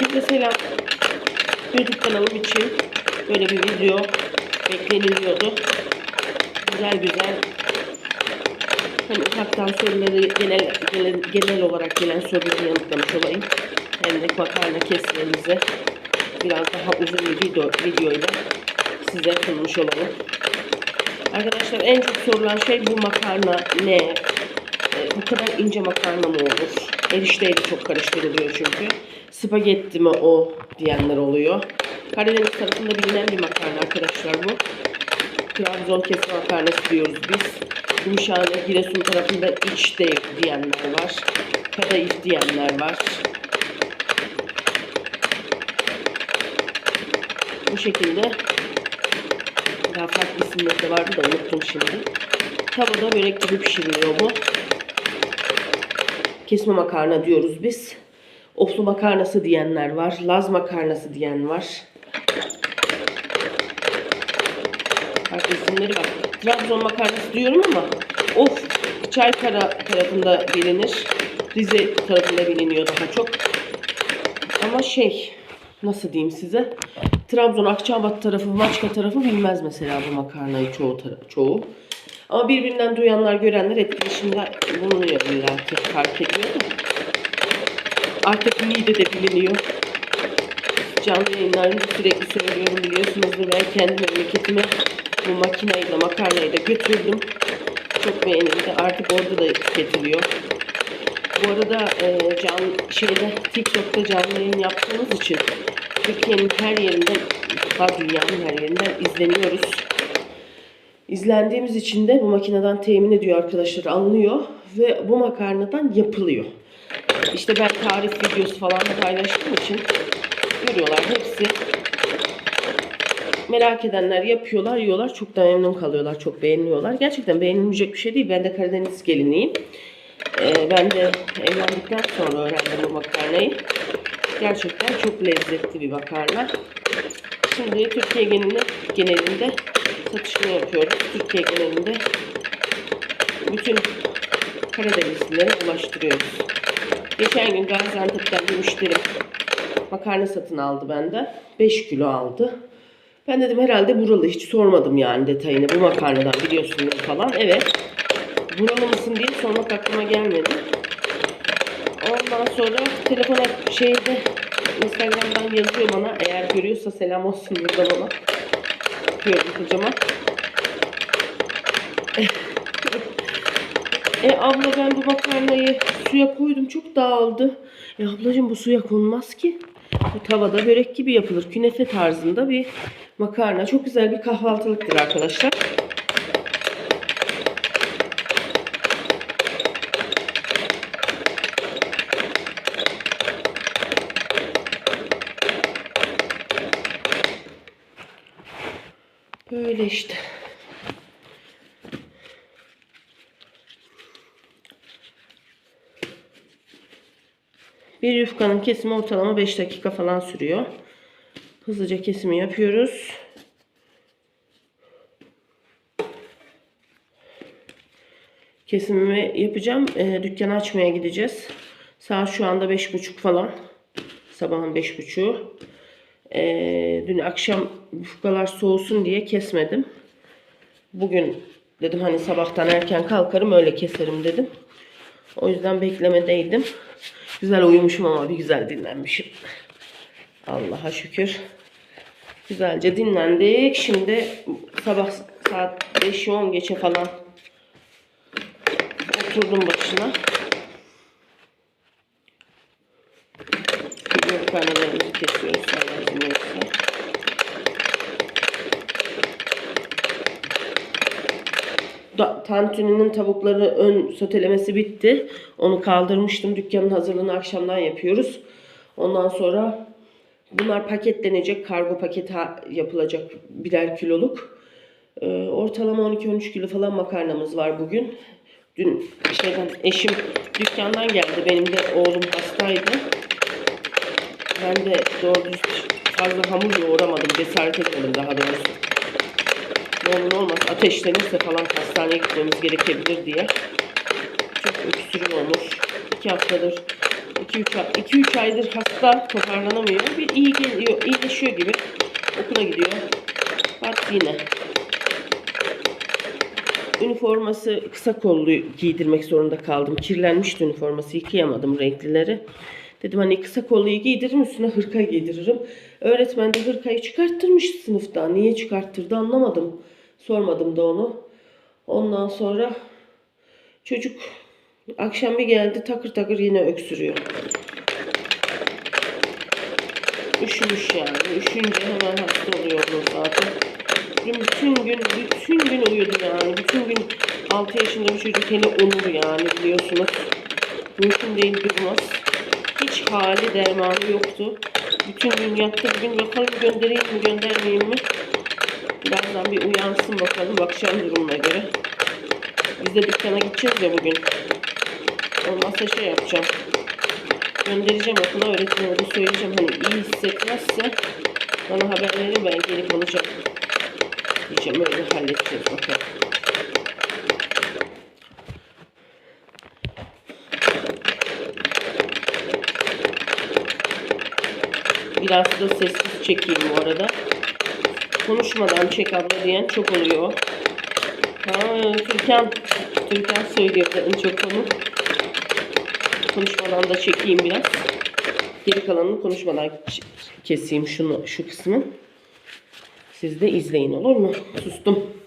Herkese selam. YouTube kanalım için böyle bir video bekleniliyordu. Güzel güzel hem ufaktan soruları genel, genel, genel olarak gelen soruları yanıtlamış olayım. Hem de makarna kesmenizi biraz daha uzun bir video, videoyla size sunmuş olayım. Arkadaşlar en çok sorulan şey bu makarna ne? Bu kadar ince makarna mı olur? Erişteyle çok karıştırılıyor çünkü. Spagetti mi o diyenler oluyor. Karadeniz tarafında bilinen bir makarna arkadaşlar bu. Trabzon kesme makarnası diyoruz biz. Gümüşhane, Giresun tarafında iç de diyenler var. Kadayıf diyenler var. Bu şekilde daha farklı isimleri de vardı da unuttum şimdi. Tavada börek gibi pişiriliyor bu. Kesme makarna diyoruz biz. Oflu makarnası diyenler var. Laz makarnası diyen var. Farklı isimleri var. Trabzon makarnası diyorum ama of Çaykara tarafında bilinir. Rize tarafında biliniyor daha çok. Ama şey nasıl diyeyim size? Trabzon, Akçabat tarafı, Maçka tarafı bilmez mesela bu makarnayı çoğu çoğu. Ama birbirinden duyanlar, görenler etkileşimde bulunuyor ki fark ediyor. Artık Niğde'de biliniyor. Canlı yayınlarımda sürekli söylüyorum biliyorsunuzdur. Ben kendi memleketime bu makinayı da makarnayı da götürdüm. Çok beğenildi. Artık orada da tüketiliyor. Bu arada e, can, şeyde TikTok'ta canlı yayın yaptığımız için Türkiye'nin her yerinden, hatta dünyanın her yerinden izleniyoruz. İzlendiğimiz için de bu makineden temin ediyor arkadaşlar anlıyor ve bu makarnadan yapılıyor. İşte ben tarif videosu falan paylaştığım için görüyorlar hepsi. Merak edenler yapıyorlar, yiyorlar. Çok da memnun kalıyorlar, çok beğeniyorlar. Gerçekten beğenilmeyecek bir şey değil. Ben de Karadeniz geliniyim. Ee, ben de evlendikten sonra öğrendim bu makarnayı. Gerçekten çok lezzetli bir makarna. Şimdi Türkiye genelinde, genelinde satışını yapıyoruz. Türkiye genelinde bütün Karadenizlilere ulaştırıyoruz. Geçen gün Gaziantep'ten bir müşterim makarna satın aldı benden. 5 kilo aldı. Ben dedim herhalde buralı hiç sormadım yani detayını bu makarnadan biliyorsunuz falan. Evet. Buralı mısın diye sormak aklıma gelmedi. Ondan sonra telefona şeyde Instagram'dan yazıyor bana. Eğer görüyorsa selam olsun buradan ona. Öpüyorum kocaman. e abla ben bu makarnayı suya koydum çok dağıldı. E ablacığım bu suya konmaz ki. Bu tavada börek gibi yapılır. Künefe tarzında bir makarna. Çok güzel bir kahvaltılıktır arkadaşlar. İşte. Bir yufkanın kesimi ortalama 5 dakika falan sürüyor. Hızlıca kesimi yapıyoruz. Kesimimi yapacağım. Ee, dükkanı açmaya gideceğiz. Saat şu anda 5.30 falan. Sabahın 5.30'u. Ee, dün akşam yufkalar soğusun diye kesmedim. Bugün dedim hani sabahtan erken kalkarım öyle keserim dedim. O yüzden beklemedeydim. Güzel uyumuşum ama bir güzel dinlenmişim. Allah'a şükür. Güzelce dinlendik. Şimdi sabah saat 5'i 10 geçe falan oturdum başına. Karnelerimizi kesiyoruz. Da, tantuninin tavukları ön sotelemesi bitti. Onu kaldırmıştım. Dükkanın hazırlığını akşamdan yapıyoruz. Ondan sonra bunlar paketlenecek. Kargo paketi yapılacak birer kiloluk. Ee, ortalama 12-13 kilo falan makarnamız var bugün. Dün şeyden eşim dükkandan geldi. Benim de oğlum hastaydı. Ben de doğru fazla hamur yoğuramadım. Cesaret etmedim daha doğrusu. Ne olur olmaz ateşlenirse falan hastaneye gitmemiz gerekebilir diye. Çok öksürüğü olmuş. İki haftadır 2-3 aydır hasta toparlanamıyor. Bir iyi geliyor, iyileşiyor gibi. Okula gidiyor. Bak yine. Üniforması kısa kollu giydirmek zorunda kaldım. Kirlenmişti üniforması. Yıkayamadım renklileri. Dedim hani kısa kolluyu giydiririm üstüne hırka giydiririm. Öğretmen de hırkayı çıkarttırmış sınıfta. Niye çıkarttırdı anlamadım. Sormadım da onu. Ondan sonra çocuk akşam bir geldi takır takır yine öksürüyor. Üşümüş yani. Üşünce hemen hasta oluyor zaten. Dün bütün gün, bütün gün uyudu yani. Bütün gün 6 yaşında bir çocuk hele onur yani biliyorsunuz. Mümkün değil durmaz. Hiç hali dermanı yoktu. Bütün gün yattı. Bugün bakalım göndereyim mi göndermeyeyim mi? Birazdan bir uyansın bakalım. Bakacağım durumuna göre. Biz de dükkana gideceğiz ya bugün. Olmazsa şey yapacağım. Göndereceğim okula öğretmene de söyleyeceğim. Hani iyi hissetmezse bana haber verin ben gelip alacağım. Diyeceğim öyle halledeceğiz bakalım. Biraz da sessiz çekeyim bu arada. Konuşmadan çek abla diyen çok oluyor. Ha, Türkan, Türkan söylüyor en çok onu. Konuşmadan da çekeyim biraz. Geri kalanını konuşmadan keseyim şunu, şu kısmı. Siz de izleyin olur mu? Sustum.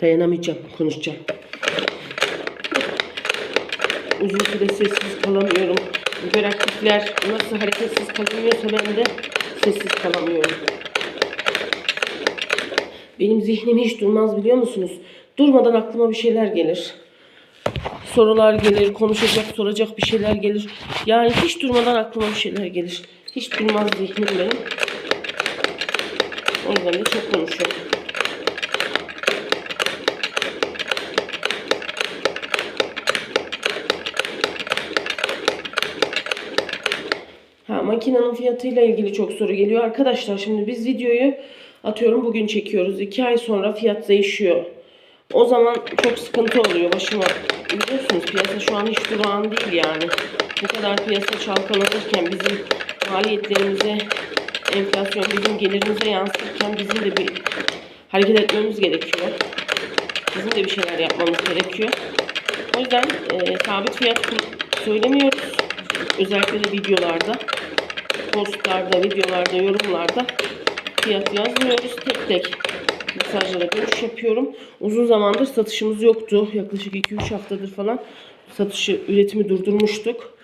Dayanamayacağım, konuşacağım. Uzun süre sessiz kalamıyorum. Hiperaktifler nasıl hareketsiz kalamıyorsa ben de sessiz kalamıyorum. Benim zihnim hiç durmaz biliyor musunuz? Durmadan aklıma bir şeyler gelir. Sorular gelir, konuşacak, soracak bir şeyler gelir. Yani hiç durmadan aklıma bir şeyler gelir. Hiç durmaz zihnim benim. O yüzden de çok konuşuyorum. Makinenin fiyatıyla ilgili çok soru geliyor. Arkadaşlar şimdi biz videoyu atıyorum bugün çekiyoruz. 2 ay sonra fiyat değişiyor. O zaman çok sıkıntı oluyor başıma. Biliyorsunuz piyasa şu an hiç durağan değil yani. Bu kadar piyasa çalkalanırken bizim maliyetlerimize, enflasyon bizim gelirimize yansırken bizim de bir hareket etmemiz gerekiyor. Bizim de bir şeyler yapmamız gerekiyor. O yüzden e, sabit fiyat söylemiyoruz. Özellikle de videolarda, postlarda, videolarda, yorumlarda fiyat yazmıyoruz. Tek tek mesajlara görüş yapıyorum. Uzun zamandır satışımız yoktu. Yaklaşık 2-3 haftadır falan satışı, üretimi durdurmuştuk.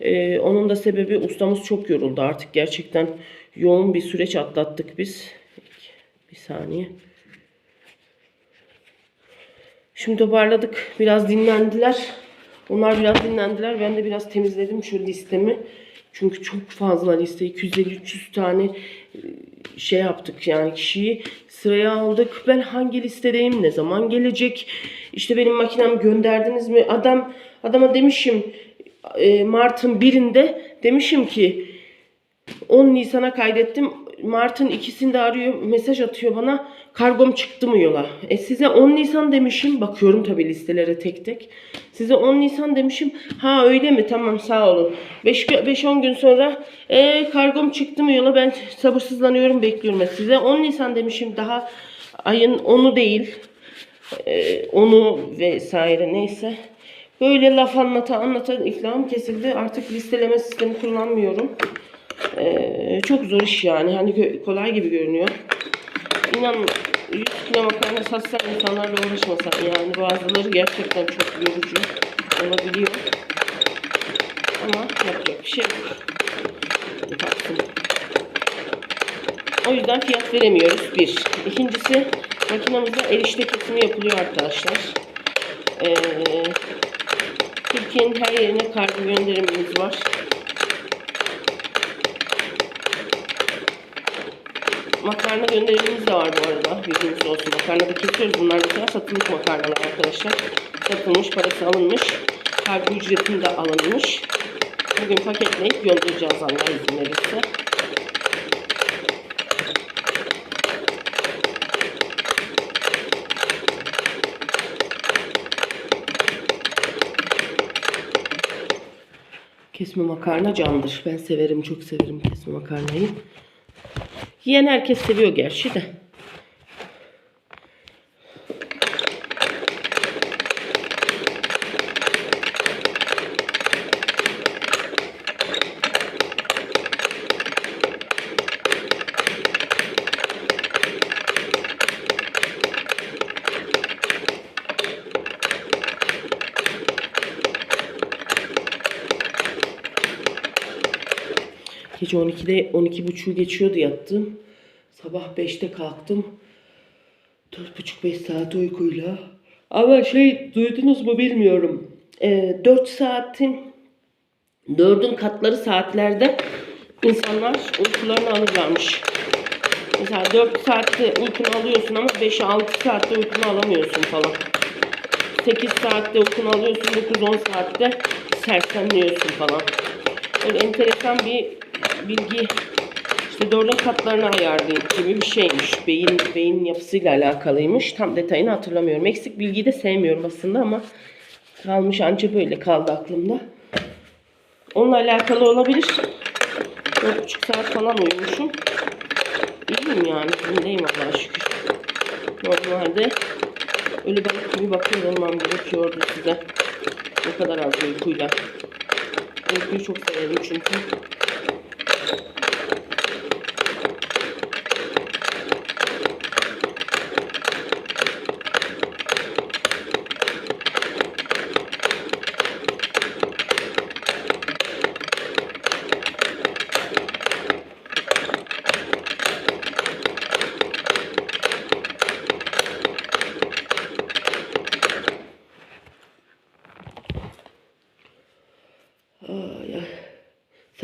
Ee, onun da sebebi ustamız çok yoruldu. Artık gerçekten yoğun bir süreç atlattık biz. Bir saniye. Şimdi toparladık. Biraz dinlendiler. Onlar biraz dinlendiler. Ben de biraz temizledim şu listemi. Çünkü çok fazla liste. 250-300 tane e, şey yaptık yani kişiyi sıraya aldık. Ben hangi listedeyim? Ne zaman gelecek? İşte benim makinem gönderdiniz mi? Adam adama demişim e, Mart'ın birinde demişim ki 10 Nisan'a kaydettim. Mart'ın ikisinde arıyor, mesaj atıyor bana. Kargom çıktı mı yola? E size 10 Nisan demişim. Bakıyorum tabii listelere tek tek. Size 10 Nisan demişim. Ha öyle mi? Tamam sağ olun. 5-10 gün sonra e, kargom çıktı mı yola? Ben sabırsızlanıyorum, bekliyorum. E, Size 10 Nisan demişim. Daha ayın 10'u değil. E, 10'u vesaire neyse. Böyle laf anlata anlata iflahım kesildi. Artık listeleme sistemi kullanmıyorum. Ee, çok zor iş yani. Hani kolay gibi görünüyor. İnan 100 kilo makarna satsan insanlarla uğraşmasan yani bazıları gerçekten çok yorucu olabiliyor. Ama yapacak bir şey yok. O yüzden fiyat veremiyoruz bir. İkincisi makinamızda erişte kesimi yapılıyor arkadaşlar. Ee, Türkiye'nin her yerine kargo gönderimimiz var. Makarna gönderimimiz de var bu arada. Bilginiz olsun. Makarna da kesiyoruz. Bunlar mesela satılık makarnalar arkadaşlar. Satılmış, parası alınmış. Kargo ücretini de alınmış. Bugün paketleyip göndereceğiz Allah izin verirse. Kesme makarna candır. Ben severim, çok severim kesme makarnayı. Yiyen herkes seviyor gerçi de. Gece 12'de 12.30'u geçiyordu yattım. Sabah 5'te kalktım. 4,5-5 saat uykuyla. Ama şey duydunuz mu bilmiyorum. Ee, 4 saatin 4'ün katları saatlerde insanlar uykularını alırlarmış. Mesela 4 saatte uykunu alıyorsun ama 5-6 saatte uykunu alamıyorsun falan. 8 saatte uykunu alıyorsun, 9-10 saatte sersemliyorsun falan. Böyle enteresan bir bilgi. İşte dördün katlarını ayarlayıp gibi bir şeymiş. Beyin, beyin yapısıyla alakalıymış. Tam detayını hatırlamıyorum. Eksik bilgiyi de sevmiyorum aslında ama kalmış anca böyle kaldı aklımda. Onunla alakalı olabilir. 4,5 saat falan uyumuşum. İyiyim yani. Zindeyim Allah'a şükür. Normalde ölü balık gibi bakıyor olmam gerekiyordu size. Ne kadar az uykuyla. Uykuyu çok severim çünkü.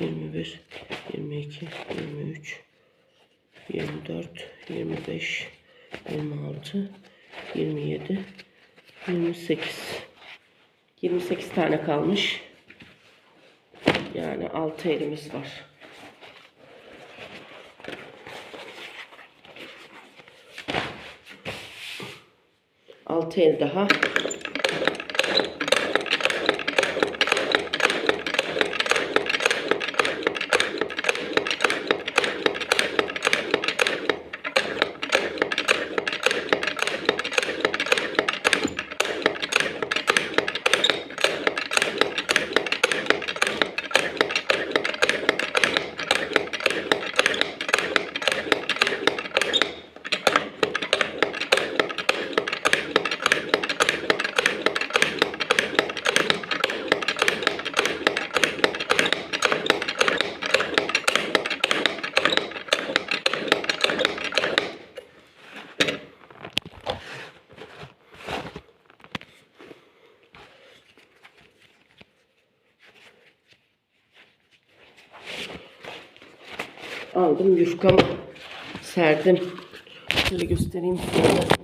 21, 22, 23, 24, 25, 26, 27, 28. 28 tane kalmış. Yani 6 elimiz var. Altı el daha. Aldım yufkamı serdim. Şöyle göstereyim size.